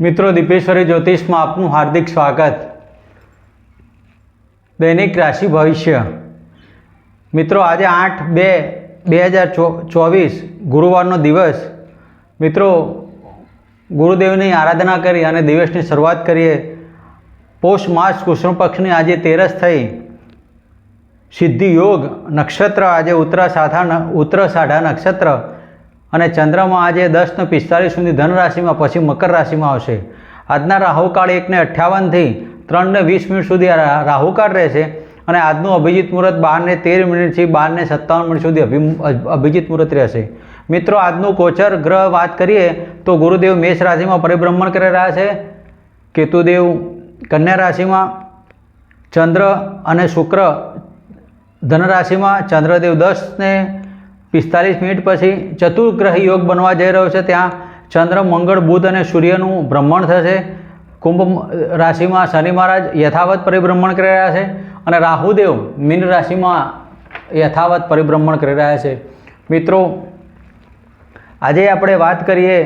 મિત્રો દીપેશ્વરી જ્યોતિષમાં આપનું હાર્દિક સ્વાગત. દૈનિક રાશિ ભવિષ્ય. મિત્રો, આજે આઠ બે બે હજાર ચોવીસ ગુરુવારનો દિવસ. મિત્રો, ગુરુદેવની આરાધના કરી અને દિવસની શરૂઆત કરીએ. પોષ માસ કૃષ્ણ પક્ષની આજે તેરસ થઈ. સિદ્ધિ યોગ નક્ષત્ર આજે ઉત્તરા સાધા ઉત્તર સાઢા નક્ષત્ર. અને ચંદ્રમાં આજે દસને પિસ્તાલીસ સુધી ધન રાશિમાં પછી મકર રાશિમાં આવશે. આજના રાહુકાળ એકને અઠ્ઠાવનથી ત્રણને વીસ મિનિટ સુધી રાહુકાળ રહેશે અને આજનું અભિજીત મુહૂર્ત બારને તેર મિનિટથી બારને સત્તાવન મિનિટ સુધી અભિ, અભિજીત મુહૂર્ત રહેશે. મિત્રો, આજનું ગોચર ગ્રહ વાત કરીએ તો ગુરુદેવ મેષ રાશિમાં પરિભ્રમણ કરી રહ્યા છે. કેતુદેવ કન્યા રાશિમાં, ચંદ્ર અને શુક્ર ધનરાશિમાં, ચંદ્રદેવ દસ ને પિસ્તાલીસ મિનિટ પછી ચતુર્ગ્રહ યોગ બનવા જઈ રહ્યો છે. ત્યાં ચંદ્ર, મંગળ, બુધ અને સૂર્યનું ભ્રમણ થશે. કુંભ રાશિમાં શનિ મહારાજ યથાવત પરિભ્રમણ કરી રહ્યા છે અને રાહુદેવ મીન રાશિમાં યથાવત પરિભ્રમણ કરી રહ્યા છે. મિત્રો, આજે આપણે વાત કરીએ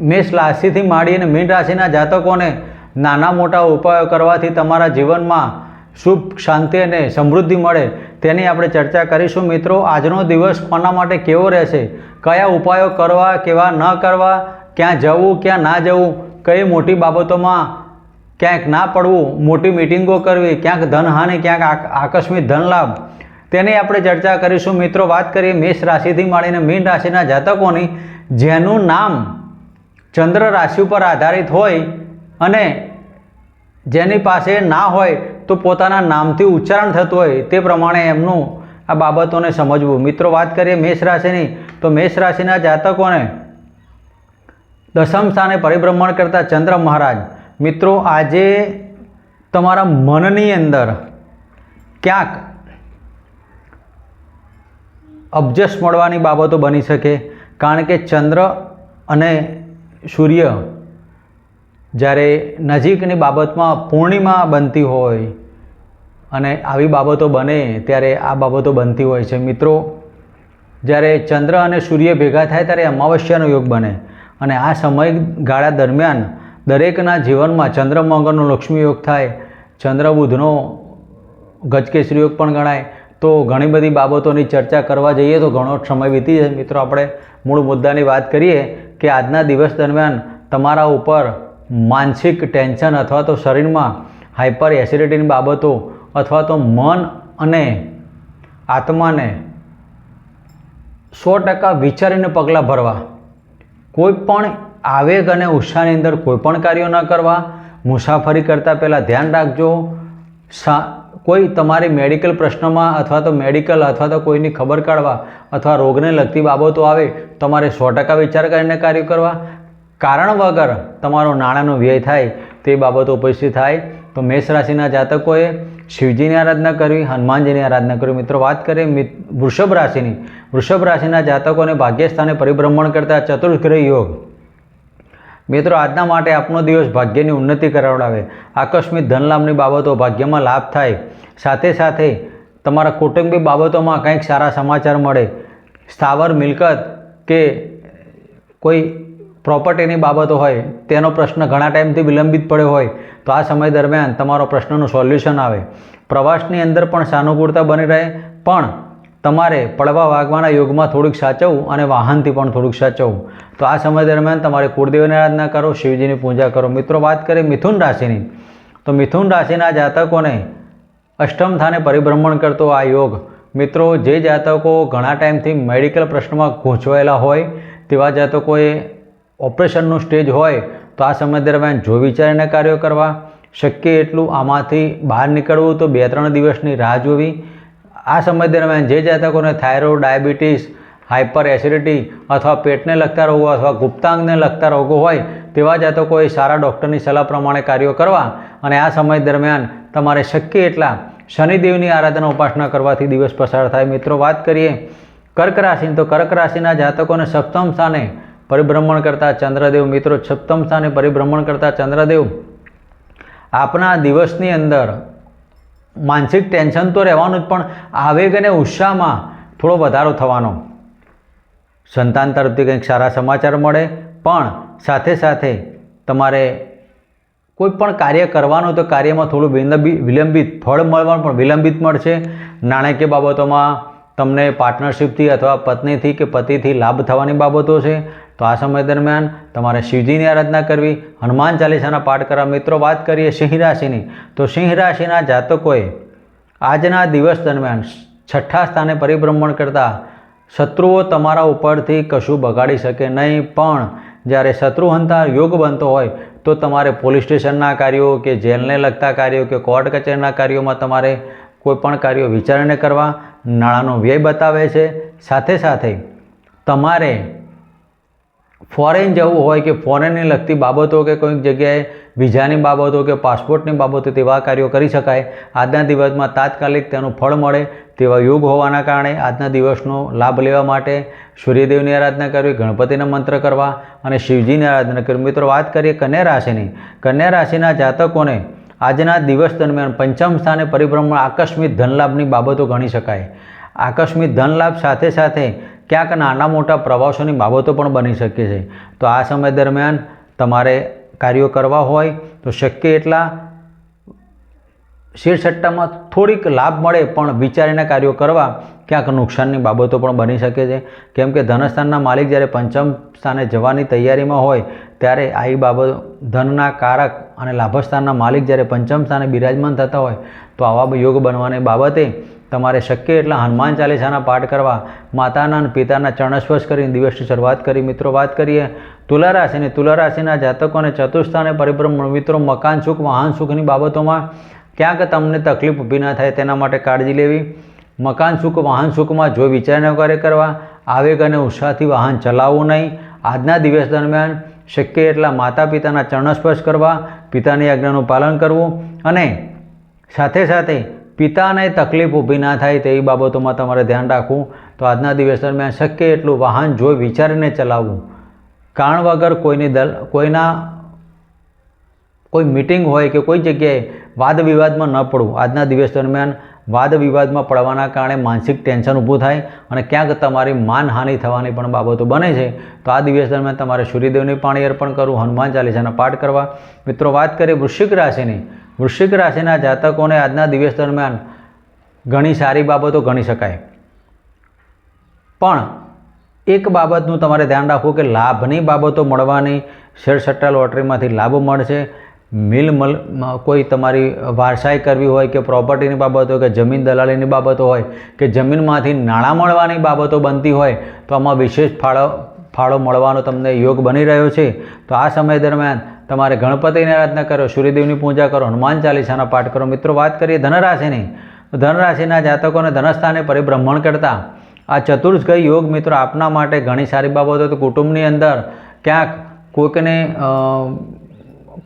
મેષ રાશિથી માંડીને મીન રાશિના જાતકોને નાના મોટા ઉપાયો કરવાથી તમારા જીવનમાં સુખ, શાંતિ અને સમૃદ્ધિ મળે તેની આપણે ચર્ચા કરીશું. મિત્રો, આજનો દિવસ કોના માટે કેવો રહેશે? કયા ઉપાયો કરવા, કેવા ન કરવા, ક્યાં જવું, ક્યાં ના જવું, કઈ મોટી બાબતોમાં ક્યાંક ના પડવું, મોટી મિટિંગો કરવી, ક્યાંક ધનહાનિ, ક્યાંક આક- આકસ્મિક ધન લાભ તેની આપણે ચર્ચા કરીશું. મિત્રો, વાત કરીએ મેષ રાશિથી માંડીને મીન રાશિના જાતકોની, જેનું નામ ચંદ્ર રાશિ ઉપર આધારિત હોય અને જેની પાસે ના હોય તો પોતાના નામથી ઉચ્ચારણ થતું હોય તે પ્રમાણે એમનું આ બાબતોને સમજવું. મિત્રો, વાત કરીએ મેષ રાશિની, તો મેષ રાશિના જાતકોને દસમ સ્થાને પરિભ્રમણ કરતા ચંદ્ર મહારાજ. મિત્રો, આજે તમારા મનની અંદર ક્યાંક અબજસ મળવાની બાબતો બની શકે, કારણ કે ચંદ્ર અને સૂર્ય જ્યારે નજીકની બાબતમાં પૂર્ણિમા બનતી હોય અને આવી બાબતો બને ત્યારે આ બાબતો બનતી હોય છે. મિત્રો, જ્યારે ચંદ્ર અને સૂર્ય ભેગા થાય ત્યારે અમાવસ્યાનો યોગ બને અને આ સમયગાળા દરમિયાન દરેકના જીવનમાં ચંદ્રમંગળનો લક્ષ્મી યોગ થાય ચંદ્રબુધનો ગજકેશ્રી યોગ પણ ગણાય. તો ઘણી બધી બાબતોની ચર્ચા કરવા જઈએ તો ઘણો સમય વીતી જાય. મિત્રો, આપણે મૂળ મુદ્દાની વાત કરીએ કે આજના દિવસ દરમિયાન તમારા ઉપર માનસિક ટેન્શન અથવા તો શરીરમાં હાઇપર એસિડિટીની બાબતો અથવા તો મન અને આત્માને સો ટકા વિચારીને પગલાં ભરવા, કોઈ પણ આવેગ અને ઉત્સાહની અંદર કોઈ પણ કાર્યો ન કરવા, મુસાફરી કરતાં પહેલાં ધ્યાન રાખજો. સા, કોઈ તમારી મેડિકલ પ્રશ્નમાં અથવા તો મેડિકલ અથવા તો કોઈની ખબર કાઢવા અથવા રોગને લગતી બાબતો આવે, તમારે સો ટકા વિચાર કરીને કાર્ય કરવા. કારણ વગર તમારો નાણાંનો વ્યય થાય તે બાબતો ઉપસ્થિત થાય, તો મેષ રાશિના જાતકોએ શિવજીની આરાધના કરવી, હનુમાનજીની આરાધના કરવી. મિત્રો, વાત કરીએ વૃષભ રાશિની. વૃષભ રાશિના જાતકોને ભાગ્યસ્થાને પરિભ્રમણ કરતા ચતુર્ગ્રહ યોગ. મિત્રો, આજના માટે આપનો દિવસ ભાગ્યની ઉન્નતિ કરાવડાવે. આકસ્મિક ધનલાભની બાબતો ભાગ્યમાં લાભ થાય. સાથે સાથે તમારા કૌટુંબિક બાબતોમાં કંઈક સારા સમાચાર મળે. સ્થાવર, મિલકત કે કોઈ પ્રોપર્ટીની બાબતો હોય, તેનો પ્રશ્ન ઘણા ટાઈમથી વિલંબિત પડ્યો હોય, તો આ સમય દરમિયાન તમારો પ્રશ્નનું સોલ્યુશન આવે. પ્રવાસની અંદર પણ સાનુકૂળતા બની રહે, પણ તમારે પડવા વાગવાના યોગમાં થોડુંક સાચવવું અને વાહનથી પણ થોડુંક સાચવવું. તો આ સમય દરમિયાન તમારે કુળદેવની આરાધના કરો, શિવજીની પૂજા કરો. મિત્રો, વાત કરીએ મિથુન રાશિની. તો મિથુન રાશિના જાતકોને અષ્ટમ સ્થાને પરિભ્રમણ કરતો આ યોગ. મિત્રો, જે જાતકો ઘણા ટાઈમથી મેડિકલ પ્રશ્નમાં ગૂંચવાયેલા હોય, તેવા જાતકોએ ઓપરેશનનું સ્ટેજ હોય તો આ સમય દરમિયાન જો વિચારીને કાર્યો કરવા, શક્ય એટલું આમાંથી બહાર નીકળવું તો બે ત્રણ દિવસની રાહ જોવી. આ સમય દરમિયાન જે જાતકોને થાઇરોઇડ, ડાયાબિટીસ, હાઇપર એસિડિટી અથવા પેટને લગતા રોગો અથવા ગુપ્તાંગને લગતા રોગો હોય તેવા જાતકોએ સારા ડૉક્ટરની સલાહ પ્રમાણે કાર્યો કરવા અને આ સમય દરમિયાન તમારે શક્ય એટલા શનિદેવની આરાધના ઉપાસના કરવાથી દિવસ પસાર થાય. મિત્રો, વાત કરીએ. કર્ક રાશિની તો કર્ક રાશિના જાતકોને સપ્તમ સ્થાને પરિભ્રમણ કરતા ચંદ્રદેવ મિત્રો છપ્તમ સ્થાને પરિભ્રમણ કરતા ચંદ્રદેવ, આપના દિવસની અંદર માનસિક ટેન્શન તો રહેવાનું જ, પણ આવેગ અને ઉત્સાહમાં થોડો વધારો થવાનો. સંતાન તરફથી કંઈક સારા સમાચાર મળે, પણ સાથે સાથે તમારે કોઈ પણ કાર્ય કરવાનું તો કાર્યમાં થોડું વિલંબિત ફળ મળવાનું પણ વિલંબિત મળશે. નાણાકીય બાબતોમાં તમને પાર્ટનરશિપથી અથવા પત્નીથી કે પતિથી લાભ થવાની બાબતો છે. તો આ સમય દરમિયાન તમારે શિવજીની આરાધના કરવી, હનુમાન ચાલીસાના પાઠ કરવા મિત્રો વાત કરીએ સિંહ રાશિની. તો સિંહ રાશિના જાતકોએ આજના દિવસ દરમિયાન છઠ્ઠા સ્થાને પરિભ્રમણ કરતા શત્રુઓ તમારા ઉપરથી કશું બગાડી શકે નહીં, પણ જ્યારે શત્રુહંતા યોગ બનતો હોય, તો તમારે પોલીસ સ્ટેશનના કાર્યો કે જેલને લગતા કાર્યો કે કોર્ટ કચેરીના કાર્યોમાં તમારે કોઈપણ કાર્યો વિચારીને કરવા નાણાંનો વ્યય બતાવે છે. સાથે સાથે તમારે ફોરેન જવું હોય કે ફોરેનને લગતી બાબતો કે કોઈક જગ્યાએ વિઝાની બાબતો કે પાસપોર્ટની બાબતો તેવા કાર્યો કરી શકાય. આજના દિવસમાં તાત્કાલિક તેનું ફળ મળે તેવા યોગ હોવાના કારણે આજના દિવસનો લાભ લેવા માટે સૂર્યદેવની આરાધના કરવી, ગણપતિના મંત્ર કરવા અને શિવજીની આરાધના કરવી. મિત્રો, વાત કરીએ કન્યા રાશિની. કન્યા રાશિના જાતકોને આજના દિવસ દરમિયાન પંચમ સ્થાને પરિભ્રમણ, આકસ્મિક ધનલાભની બાબતો ગણી શકાય. આકસ્મિક ધનલાભ સાથે સાથે ક્યાંક નાના મોટા પ્રવાસોની બાબતો પણ બની શકે છે. તો આ સમય દરમિયાન તમારે કાર્યો કરવા હોય તો શક્ય એટલા શેરસટ્ટામાં થોડીક લાભ મળે પણ વિચારીને કાર્યો કરવા ક્યાંક નુકસાનની બાબતો પણ બની શકે છે. કેમ કે ધનસ્થાનના માલિક જ્યારે પંચમ સ્થાને જવાની તૈયારીમાં હોય ત્યારે આવી બાબત ધનના કારક અને લાભસ્થાનના માલિક જ્યારે પંચમ સ્થાને બિરાજમાન થતા હોય તો આવા યોગ બનવાની બાબતે તમારે શક્ય એટલા હનુમાન ચાલીસાના પાઠ કરવા, માતાના અને પિતાના ચરણસ્પર્શ કરીને દિવસની શરૂઆત કરી. મિત્રો, વાત કરીએ તુલા રાશિની તુલા રાશિના જાતકોને ચતુર્સ્થાને પરિભ્રમણ. મિત્રો, મકાન સુખ, વાહન સુખની બાબતોમાં ક્યાંક તમને તકલીફ ઊભી ના થાય તેના માટે કાળજી લેવી. મકાન સુખ, વાહન સુખમાં જો વિચારને કાર્ય કરવા, આવેગ અને ઉત્સાહથી વાહન ચલાવવું નહીં. આજના દિવસ દરમિયાન શક્ય એટલા માતા પિતાના ચરણસ્પર્શ કરવા, પિતાની આજ્ઞાનું પાલન કરવું અને સાથે સાથે પિતાને તકલીફ ઊભી ના થાય તેવી બાબતોમાં તમારે ધ્યાન રાખવું. તો આજના દિવસ દરમિયાન શક્ય એટલું વાહન જોઈ વિચારીને ચલાવવું. કારણ વગર કોઈની દલ, કોઈના, કોઈ મિટિંગ હોય કે કોઈ જગ્યાએ વાદ વિવાદમાં ન પડવું. આજના દિવસ દરમિયાન વાદ વિવાદમાં પડવાના કારણે માનસિક ટેન્શન ઊભું થાય અને ક્યાંક તમારી માનહાનિ થવાની પણ બાબતો બને છે. તો આ દિવસ દરમિયાન તમારે સૂર્યદેવને પાણી અર્પણ કરવું, હનુમાન ચાલીસાના પાઠ કરવા. મિત્રો, વાત કરીએ વૃશ્ચિક રાશિની. વૃશ્ચિક રાશિના જાતકોને આજના દિવસ દરમિયાન ઘણી સારી બાબતો ગણી શકાય. પણ એક બાબતનું તમારે ધ્યાન રાખવું કે લાભની બાબતો મળવાની શેરસટ્ટા લોટરીમાંથી લાભ મળશે. મિલ મલ કોઈ તમારી વારસાઈ કરવી હોય કે પ્રોપર્ટીની બાબત હોય કે જમીન દલાલીની બાબતો હોય કે જમીનમાંથી નાણાં મળવાની બાબતો બનતી હોય તો આમાં વિશેષ ફાળો ફાળો મળવાનો તમને યોગ બની રહ્યો છે. તો આ સમય દરમિયાન તમારે ગણપતિની આરાધના કરો, સૂર્યદેવની પૂજા કરો, હનુમાન ચાલીસાના પાઠ કરો. મિત્રો, વાત કરીએ ધનરાશિની. ધનરાશિના જાતકોને ધનસ્થાને પરિભ્રમણ કરતા આ ચતુર્થગય યોગ મિત્રો આપના માટે ઘણી સારી બાબતો તો કુટુંબની અંદર ક્યાંક કોઈકને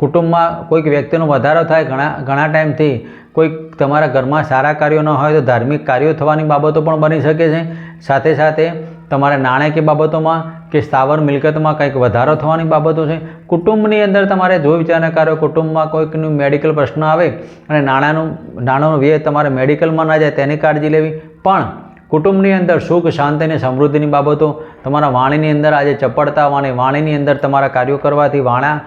કુટુંબમાં કોઈક વ્યક્તિનો વધારો થાય ઘણા ઘણા ટાઈમથી, કોઈક તમારા ઘરમાં સારા કાર્યો ન હોય તો ધાર્મિક કાર્યો થવાની બાબતો પણ બની શકે છે. સાથે સાથે તમારા નાણાકીય બાબતોમાં કે સ્થાવર મિલકતમાં કંઈક વધારો થવાની બાબતો છે. કુટુંબની અંદર તમારે જો વિચારને કરો, કુટુંબમાં કોઈકનું મેડિકલ પ્રશ્ન આવે અને નાણાંનું, નાણાંનો વ્યય તમારે મેડિકલમાં ના જાય તેની કાળજી લેવી. પણ કુટુંબની અંદર સુખ, શાંતિ અને સમૃદ્ધિની બાબતો, તમારા વાણીની અંદર આજે ચપળતા, વાણી, વાણીની અંદર તમારા કાર્યો કરવાથી વાણા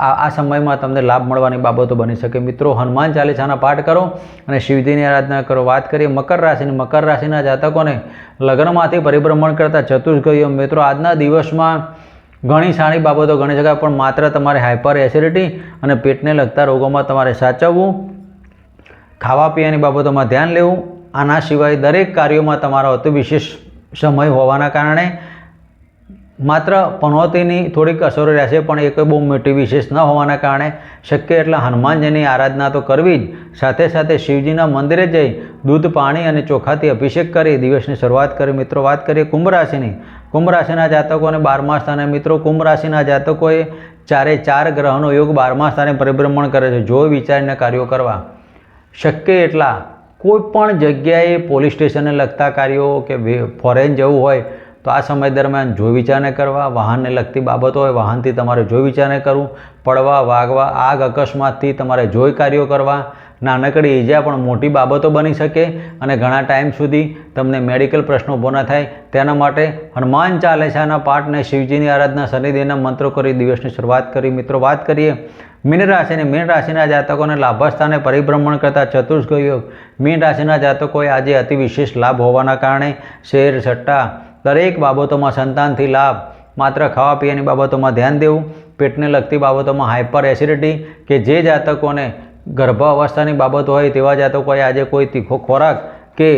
આ આ સમયમાં તમને લાભ મળવાની બાબતો બની શકે. મિત્રો, હનુમાન ચાલીસાના પાઠ કરો અને શિવજીની આરાધના કરો. વાત કરીએ મકર રાશિની. મકર રાશિના જાતકોને લગ્નમાંથી પરિભ્રમણ કરતા ચતુર્ગયો મિત્રો, આજના દિવસમાં ઘણી સારી બાબતો ગણી શકાય પણ માત્ર તમારે હાઇપર એસિડિટી અને પેટને લગતા રોગોમાં તમારે સાચવવું. ખાવા પીવાની બાબતોમાં ધ્યાન લેવું. આના સિવાય દરેક કાર્યોમાં તમારો અતિ વિશેષ સમય હોવાના કારણે માત્ર પનોતીની થોડીક અસરો રહેશે, પણ એ કોઈ બહુ મોટી વિશેષ ન હોવાના કારણે શક્ય એટલા હનુમાનજીની આરાધના તો કરવી જ. સાથે સાથે શિવજીના મંદિરે જઈ દૂધ, પાણી અને ચોખાથી અભિષેક કરી દિવસની શરૂઆત કરી. મિત્રો, વાત કરીએ કુંભ રાશિની. કુંભ રાશિના જાતકોને બારમા સ્થાને મિત્રો, કુંભ રાશિના જાતકોએ ચારે ચાર ગ્રહનો યોગ બારમા સ્થાને પરિભ્રમણ કરે છે. જો વિચારીને કાર્યો કરવા. શક્ય એટલા કોઈ પણ જગ્યાએ પોલીસ સ્ટેશનને લગતા કાર્યો કે ફોરેન જવું હોય તો આ સમય દરમિયાન જોઈ વિચારને કરવા, વાહનને લગતી બાબતો હોય, વાહનથી તમારે જોઈ વિચારને કરવું, પડવા, વાગવા, આગ અકસ્માતથી તમારે જોઈ કાર્યો કરવા. નાનકડી ઈજા પણ મોટી બાબતો બની શકે અને ઘણા ટાઈમ સુધી તમને મેડિકલ પ્રશ્નો ઊભો ન થાય. તેના માટે હનુમાન ચાલીસાના પાઠને શિવજીની આરાધના શનિદેવના મંત્રો કરી દિવસની શરૂઆત કરી. મિત્રો, વાત કરીએ મીન રાશિને. મીન રાશિના જાતકોને લાભસ્થાને પરિભ્રમણ કરતા ચતુર્થ ગયો મીન રાશિના જાતકોએ આજે અતિ વિશેષ લાભ હોવાના કારણે શેર, સટ્ટા દરેક બાબતોમાં સંતાનથી લાભ, માત્ર ખાવા પીવાની બાબતોમાં ધ્યાન દેવું, પેટને લગતી બાબતોમાં હાઇપર એસિડિટી કે જે જાતકોને ગર્ભ અવસ્થાની બાબતો હોય તેવા જાતકોએ આજે કોઈ તીખો ખોરાક કે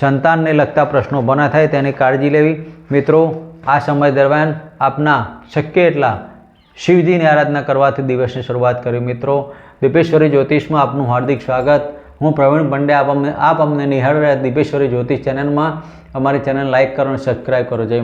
સંતાનને લગતા પ્રશ્નો બના થાય તેની કાળજી લેવી. મિત્રો, આ સમય દરમિયાન આપના શક્ય એટલા શિવજીની આરાધના કરવાથી દિવસની શરૂઆત કરી. મિત્રો, દીપેશ્વરી જ્યોતિષમાં આપનું હાર્દિક સ્વાગત. હું પ્રવીણ પંડ્યા, આપ અમને આપ અમને નિહાળ રહ્યા દીપેશ્વરી જ્યોતિષ ચેનલમાં. અમારી ચેનલ લાઇક કરો અને સબસ્ક્રાઈબ કરો. જય